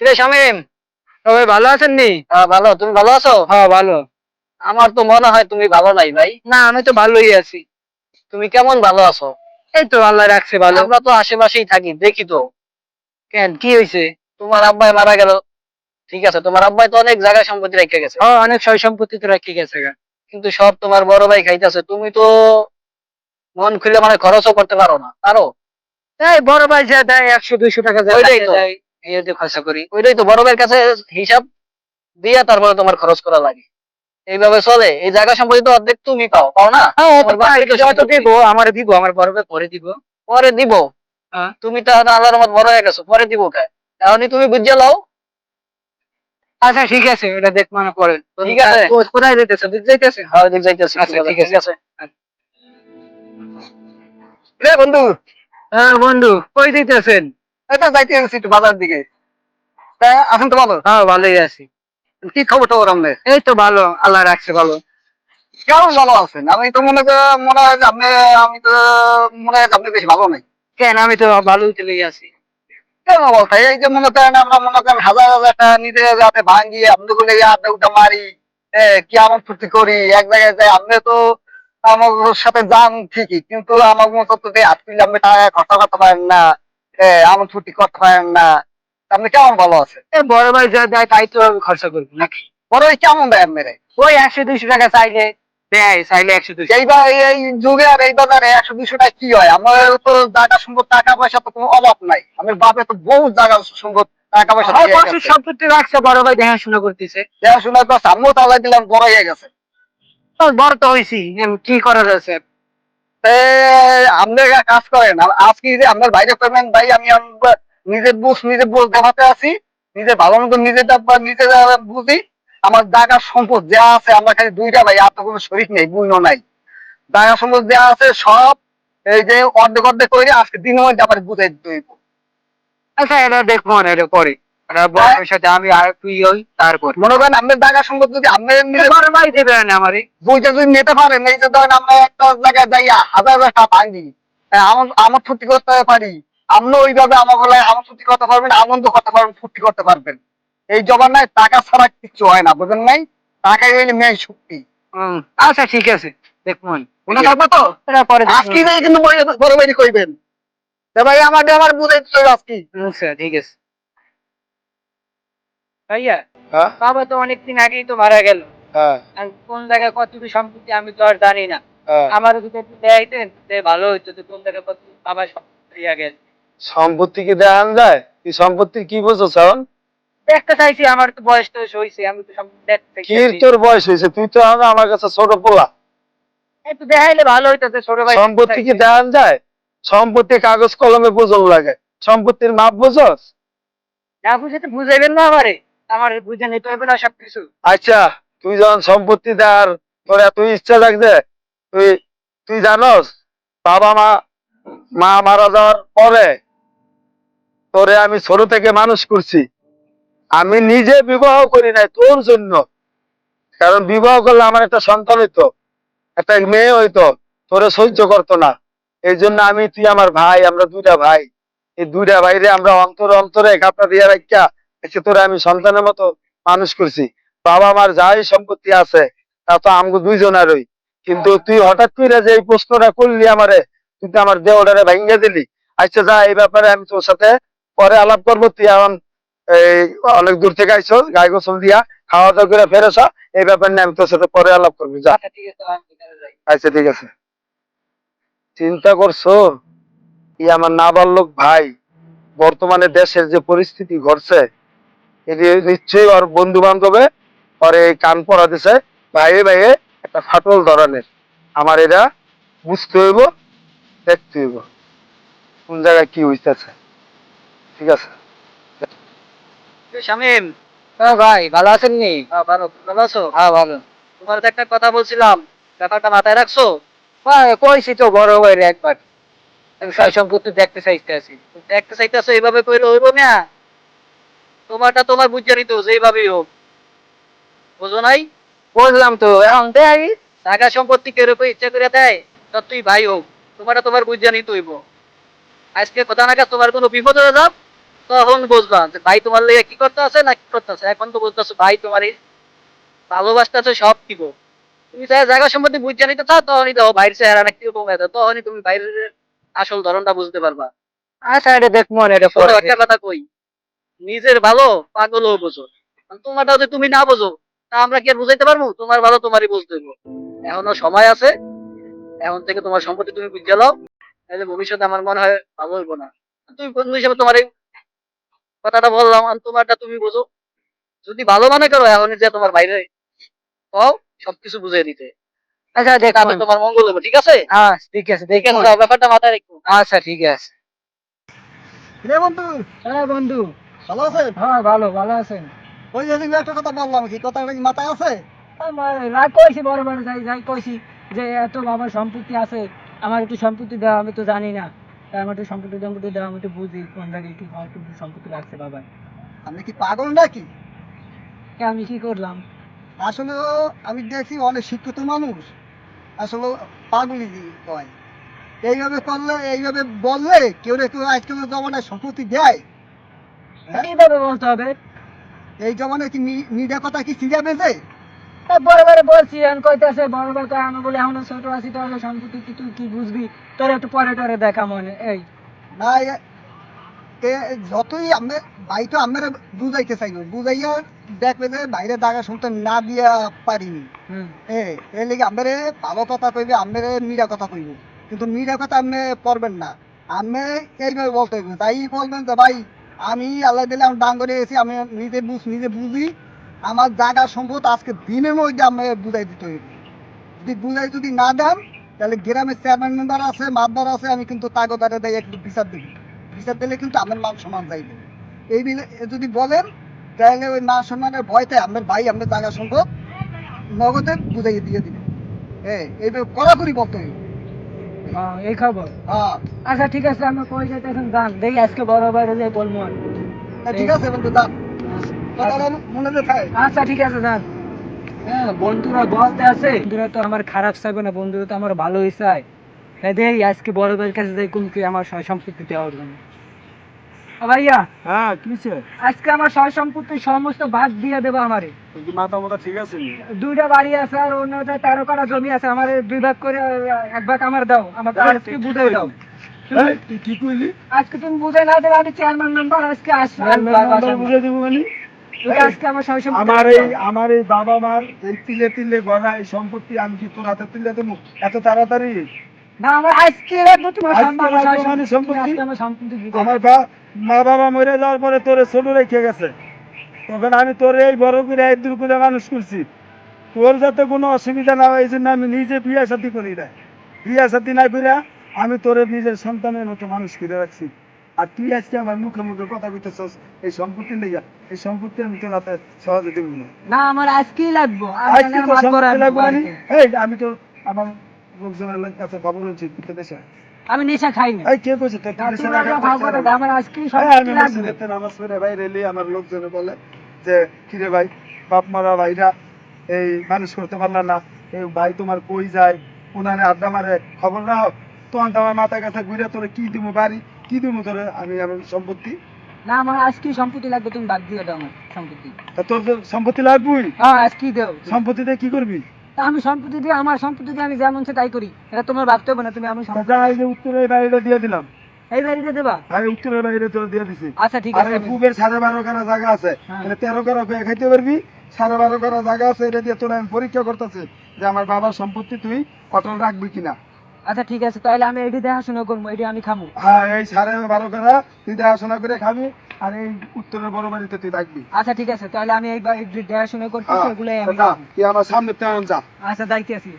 কিরে শামিম? তবে ভালো আছেন নি? হ্যাঁ ভালো। তুমি ভালো আছো? হ্যাঁ ভালো। আমার তো মনে হয় তুমি ভালো নাই ভাই। না আমি তো ভালোই আছি। তুমি কেমন ভালো আছো? এই তো আল্লাহ রাখছে ভালো। আমরা তো আশেপাশেই থাকি দেখি তো। কেন কি হয়েছে তোমার আব্বাই মারা গেল। ঠিক আছে তোমার আব্বাই তো অনেক জায়গায় সম্পত্তি রেখে গেছে। হ্যাঁ অনেক সয় সম্পত্তি তো রেখে গেছে কিন্তু সব তোমার বড় ভাই খাইতেছে। তুমি তো মন খুলে মানে খরচও করতে পারো না। পারো? এই বড় ভাই যা দেয় একশো দুইশো টাকা দেয়। এই যে খরচা করি ওইটাই তো বড় কাছে হিসাব দিয়া তারপরে তোমার খরচ করা লাগে। এইভাবে চলে এই জায়গা সম্পত্তি তো অর্ধেক তুমি পাও পাও না? হ্যাঁ। দিব আমার দিব আমার বড় ভাই পরে দিব। পরে দিব? হ্যাঁ। তুমি তো আল্লাহর মত বড় হয়ে গেছো পরে দিব কে? এখনই তুমি বুঝে লাও। আচ্ছা ঠিক আছে এটা দেখ মানে পরে। ঠিক আছে। কোথায় যেতেছে? দিক যাইতেছে। হ্যাঁ দিক যাইতেছি আচ্ছা, ঠিক আছে। ঠিক আছে। রে বন্ধু। হ্যাঁ বন্ধু কই যাইতেছেন? এটা যাইতে একটু বাজার দিকে। তা ভালো? হ্যাঁ ভালোই আছি। কি খবর টবর এই তো ভালো আল্লাহ রাখছে ভালো। কেমন ভালো আছেন? আমি তো মনে মনে হয় আপনি আমি তো মনে হয় আপনি বেশি ভালো নাই। কেন? আমি তো চলেই আছি। কেন বলতে এই যে মনে করেন আমরা মনে করেন হাজার হাজার টাকা নিজে যাতে ভাঙি মারি কি আমার ফুর্তি করি এক জায়গায় যাই আপনি তো আমার সাথে যান ঠিকই কিন্তু আমার মতো তো কিনলে আপনি টাকা খরচা করতে পারেন না। আমার ফুর্তি করতে না? আপনি কেমন ভালো এই বড় ভাই যা দেয় তাই তো আমি খরচা করব নাকি? বড় ভাই কেমন দেয় মেরে ওই একশো দুইশো টাকা চাইলে দেয় চাইলে একশো দুইশো। এইবার এই যুগে আর এই বাজারে একশো দুশো টাকা কি হয়? আমার তো জায়গা সম্পদ টাকা পয়সা তো কোনো অভাব নাই। আমার বাপে তো বহু জায়গা সম্পদ টাকা পয়সা। সম্পত্তি রাখছে বড় ভাই দেখাশোনা করতেছে। দেখাশোনা করছে আমিও তালাই দিলাম বড় হয়ে গেছে। বড় তো হয়েছি কি করার আছে তে আপনি এক কাজ করেন আজকে যে আপনার বাইরে ভাই, আমি নিজের বুঝ বুঝ দেখাতে ভালো মতো বুঝি, আমার জায়গার সম্পদ যা আছে, আমার খালি দুইটা ভাই, আর তো কোনো শরীর নেই বুঝলো নাই। জায়গা সম্পদ যা আছে, সব এই যে অর্ধেক অর্ধেক করে আজকে দিনের মধ্যে আবার বুঝাই আচ্ছা এটা দেখব না এটা পরে এটা সাথে আমি আর তুই হই তারপর। মনে করেন আপনার জায়গা সম্পদ যদি আপনি নিজে বড় ভাই দেবে না আমারে। বইটা যদি নিতে পারেন এই যে ধরেন আমরা একটা জায়গায় যাই হাজার হাজার টাকা ভাঙি। হ্যাঁ, আমার আমার ফুর্তি করতে পারি। আপনি ওইভাবে আমার বলে আমার ফুর্তি করতে পারবেন আনন্দ করতে পারবেন ফুর্তি করতে পারবেন। এই জমানায় টাকা ছাড়া কিছু হয় না বুঝলেন নাই? টাকা হইলে মেন শক্তি। আচ্ছা ঠিক আছে। দেখব না। মনে থাকবে তো। আজকে কিন্তু বড়- বড় বাইরে কইবেন ভাই আমার আমার বুঝাই আজকে। আচ্ছা ঠিক আছে। ভাইয়া? হ্যাঁ? বাবা তো অনেকদিন আগেই তো মারা গেল। হ্যাঁ। কোন জায়গায় কতটুকু সম্পত্তি আমি তো আর জানি না। হ্যাঁ। আমার যদি একটু দেখাইতেন তাহলে ভালো হইতো যে কোন জায়গায় কত বাবা সম্পত্তি গেছে সম্পত্তি কি দেখান যায় তুই সম্পত্তি কি শাওন দেখতে চাইছি আমার তো বয়স তো আমি তো দেখতে কি তোর বয়স হয়েছে তুই তো আমার কাছে ছোট পোলা। একটু দেখাইলে ভালো হইতো যে ছোট ভাই সম্পত্তি কি দেখান যায় সম্পত্তি কাগজ কলমে বোঝন লাগে। সম্পত্তির মাপ বুঝস না বুঝে তো বুঝাইবেন না আমারে। আমার বুঝে নিতে হবে না সবকিছু। আচ্ছা তুই যখন সম্পত্তি দেওয়ার তোর এত ইচ্ছা তুই তুই বাবা মা মা মারা যাওয়ার পরে তোরে আমি ছোট থেকে মানুষ করছি। আমি নিজে বিবাহ করি নাই তোর জন্য। কারণ বিবাহ করলে আমার একটা সন্তান হইতো, একটা মেয়ে হইতো, তোরে সহ্য করতো না। এই জন্য আমি, তুই আমার ভাই, আমরা দুইটা ভাই। এই দুইটা ভাইরে আমরা অন্তরে অন্তরে গাপটা দিয়ে রাখিয়া এসে তোরে আমি সন্তানের মতো মানুষ করছি বাবা মার যাই সম্পত্তি আছে তা তো আমগো দুইজনারই। কিন্তু তুই হঠাৎ করে যে এই প্রশ্নটা করলি আমারে তুই তো আমার দেহটারে ভাঙ্গে দিলি। আচ্ছা যা এই ব্যাপারে আমি তোর সাথে পরে আলাপ করব। তুই এখন এই অনেক দূর থেকে আইছো গায়ে গোসল দিয়া খাওয়া দাওয়া করে ফেরেছ এই ব্যাপার নিয়ে আমি তোর সাথে পরে আলাপ করবি যা। আচ্ছা আচ্ছা ঠিক আছে। চিন্তা করছ? ই আমার নাবালক ভাই বর্তমানে দেশের যে পরিস্থিতি ঘটছে এটি নিশ্চয়ই ওর বন্ধু বান্ধবে ওর এই কান পড়া দিছে ভাইয়ে ভাইয়ে একটা ফাটল ধরনের। আমার এটা বুঝতে হইব দেখতে হইব। কোন জায়গায় কি হইতেছে? ঠিক আছে। শামিম। হ্যাঁ ভাই ভালো আছেন নি? হ্যাঁ, ভালো। ভালো আছো? হ্যাঁ ভালো। তোমার তো একটা কথা বলছিলাম ব্যাপারটা মাথায় রাখছো? ভাই কইছি তো বড় ভাই একবার। আমি সম্পত্তি দেখতে চাইতে আছি। দেখতে চাইতেছো এইভাবে কইলে হইব না? তোমারটা তোমার বুঝে নিত যেইভাবেই হোক। বুঝো নাই? বুঝলাম তো এখন দেখ টাকা সম্পত্তি উপর ইচ্ছা করে দেয়? ততই ভাই হোক তোমারটা তোমার বুঝে নিতে হইব। আজকে কথা না তোমার কোনো বিপদ হয়ে যাক তখন বুঝবা যে ভাই তোমার লেগে কি করতে আছে না কি করতে আছে। এখন তো বুঝতেছো ভাই তোমার ভালোবাসতে আছে সব দিব তুমি চাই জায়গা সম্বন্ধে বুঝতে নিতে চাও তখনই দেখো বাইরের চেহারা না কীরকম তখনই তুমি বাইরের আসল ধরনটা বুঝতে পারবা। আচ্ছা এটা দেখব না এটা একটা কথা কই নিজের ভালো পাগলও বোঝো। তোমারটা যদি তুমি না বোঝো তা আমরা কি আর বুঝাইতে পারব? তোমার ভালো তোমারই বুঝতে হইবো। এখনও সময় আছে। এখন থেকে তোমার সম্পত্তি তুমি বুঝে লাও। তাহলে ভবিষ্যতে আমার মনে হয় ভালো হইবো না। তুমি বন্ধু হিসেবে তোমার এই কথাটা বললাম আর তোমারটা তুমি বুঝো। যদি ভালো মনে করো এখন যে তোমার বাইরে কও সবকিছু বুঝিয়ে দিতে। আচ্ছা দেখব তাতে তোমার মঙ্গল হবে ঠিক আছে? হ্যাঁ ঠিক আছে দেখে দেখে ব্যাপারটা মাথায় রেখো। আচ্ছা ঠিক আছে। রে বন্ধু। হ্যাঁ বন্ধু। ভালো আছেন? হ্যাঁ ভালো ভালো আছেন। ওই যে একটা কথা বললাম কি কথা মাথায় আছে? আমার রাগ কইছি বড় বড় যাই যাই কইছি যে এত আমার সম্পত্তি আছে আমার একটু সম্পত্তি দাও আমি তো জানি না। আমার একটু সম্পত্তি সম্পত্তি দাও আমি একটু বুঝি কোন জায়গায় কি আমার একটু সম্পত্তি লাগছে বাবা আপনি কি পাগল নাকি? আমি কি করলাম? আসলে আমি দেখছি অনেক শিক্ষিত মানুষ। আসলে পাগলি হয়। এইভাবে করলে এইভাবে বললে কেউ না কেউ আজকাল জমানায় সম্পত্তি দেয়। হ্যাঁ? কীভাবে বলতে হবে? এই কি মিডিয়া কথা কি সিরিয়া বলছি কইতাছে আমি বলি এখনও ছোট আছি তাহলে সম্পত্তি কি তুই কি বুঝবি? তোর একটু পরে টরে দেখা মনে এই। না যতই আমরা ভাই তো আমরা বুঝাইতে চাইব বুঝাইয়া দেখবে যে বাইরে দাগা শুনতে না দিয়া পারিনি। এ এই লেগে আমরা ভালো কথা কইবে আমরা মিডিয়া কথা কইব। কিন্তু মিডিয়া কথা আপনি পড়বেন না। আমি এইভাবে বলতে হইব। তাই বলবেন যে ভাই আমি আল্লাহ দিলে আমি ডাঙ্গরে এসেছি আমি নিজে বুঝ, নিজে বুঝি। আমার জায়গা সম্পদ আজকে দিনের মধ্যে আমি বুঝাই দিতে হইব। যদি বুঝাই যদি না দেন, তাহলে গ্রামের চেয়ারম্যান মেম্বার আছে মাতবার আছে, আমি কিন্তু তাগদারে দেয় একটু বিচার দিবি। বিচার দিলে কিন্তু আমার মান সম্মান যাইবে। এই যদি বলেন, তাহলে ওই মান সম্মানের ভয়তে আমার ভাই, আমার জায়গা সম্পদ, নগদে বুঝাই দিয়ে দিবে। হ্যাঁ এইভাবে কড়াকড়ি বলতে হইব। এই খবর? হ্যাঁ। আচ্ছা ঠিক আছে আমরা কই যাইতে এখন গান দেখি আজকে বড় বাইরে যাই বলব ঠিক আছে বন্ধু দাম আচ্ছা। ঠিক আছে যান। হ্যাঁ বন্ধুরা বলতে আছে বন্ধুরা তো আমার খারাপ চাইবে না বন্ধুরা তো আমার ভালোই চাই হ্যাঁ দেই আজকে বড় ভাইয়ের কাছে যাই কোন কি আমার সম্পত্তি দেওয়ার জন্য। ভাইয়া হ্যাঁ আজকে আমার সয় সম্পত্তি সমস্ত ভাগ দিয়ে দেবো আমারে। মাথা মাথা ঠিক আছে? দুইটা বাড়ি আছে আর অন্যটা তেরো কাটা জমি আছে আমার দুই ভাগ করে এক ভাগ আমার দাও। আমার আজকে বুঝাই দাও। তুই কি কইলি? আজকে তুমি বুঝে না দিলে আমি চেয়ারম্যান মেম্বার আজকে আসব বুঝে দিব মানে? আমার সয় সম্পত্তি আমার এই আমার এই বাবা মার এই তিলে তিলে গড়া এই সম্পত্তি আমি কি তোর হাতে তুলে দেবো। এত তাড়াতাড়ি? না আমার আজকে তোমার আজকে সম্মান রাখব আমার সম্পত্তি? আমার সম্পত্তি দিতে আমার বা মা বাবা মরে যাওয়ার পরে তোরে ছোট রেখে গেছে। তখন আমি তোর এই বড় করে এই দূর করে মানুষ করছি। তোর যাতে কোনো অসুবিধা না হয় এই জন্য আমি নিজে বিয়া সাথী করি না বিয়া সাথী না করে আমি তোরে নিজের সন্তানের মতো মানুষ করে রাখছি। আর তুই আজকে আমার মুখে মুখে কথা কইতেছস এই সম্পত্তি লেগা এই সম্পত্তি আমি তোর হাতে সহজে দেবো না। আমার আজকেই লাগবো। আজকে তো সম্পত্তি লাগবে? এই আমি তো আমার লোকজনের খবর দেশে আমি নেশা খাই না। এই কে কইছে? তোর না, দেশে তুমি রাখা একটা করে আমার এই সম্পত্তি আমি লাগবে? মসজিদেতে নামাজ পড়ে বাইরে এলি আমার লোকজনে বলে যে ভাই বাপ মারা ভাইরা এই মানুষ করতে পারলা না। এই ভাই তোমার কই যায়? আড্ডা মারে খবর নাও তখন তো আমার মাথা কাছে ঘুরে তোরে কি দিব বাড়ি? কি দিব তোরে? আমি আমার সম্পত্তি। না আমার আজকেই সম্পত্তি লাগবে তুমি বাদ দিয়ে দাও আমার সম্পত্তি। তা তোর সম্পত্তি লাগবই। হ্যাঁ আজকেই দাও। সম্পত্তিতে কি করবি? তা আমি সম্পত্তি দিয়ে আমার সম্পত্তি দিয়ে আমি যেমন সে তাই করি। এটা তোমার ভাবতে হবে না তুমি এই যে উত্তরের বাড়িটা দিয়ে দিলাম। এই বাড়িতে দেবা? আমি উত্তরের বাড়িটা তোর দিয়ে দিছি। আচ্ছা ঠিক আছে পূবের সাড়ে বারো কানা জায়গা আছে। হ্যাঁ। মানে তেরো কানা পেয়ে খাইতে পারবি। সাড়ে বারো কানা জায়গা আছে এটা দিয়ে তোর আমি পরীক্ষা করতেছে যে আমার বাবার সম্পত্তি তুই অটল রাখবি কিনা। আচ্ছা ঠিক আছে তাহলে আমি এটি দেখাশোনা করব এটি আমি খামো। হ্যাঁ এই সাড়ে বারো করে তুই দেখাশোনা করে খাবি আর এই উত্তরের বড় বাড়িতে তুই থাকবি। আচ্ছা ঠিক আছে তাহলে আমি এই দেখাশোনা করছি হ্যাঁ, সেগুলোই আমি খাব। তুই আমার সামনে তেমন যা। আচ্ছা দায়িত্ব আছি।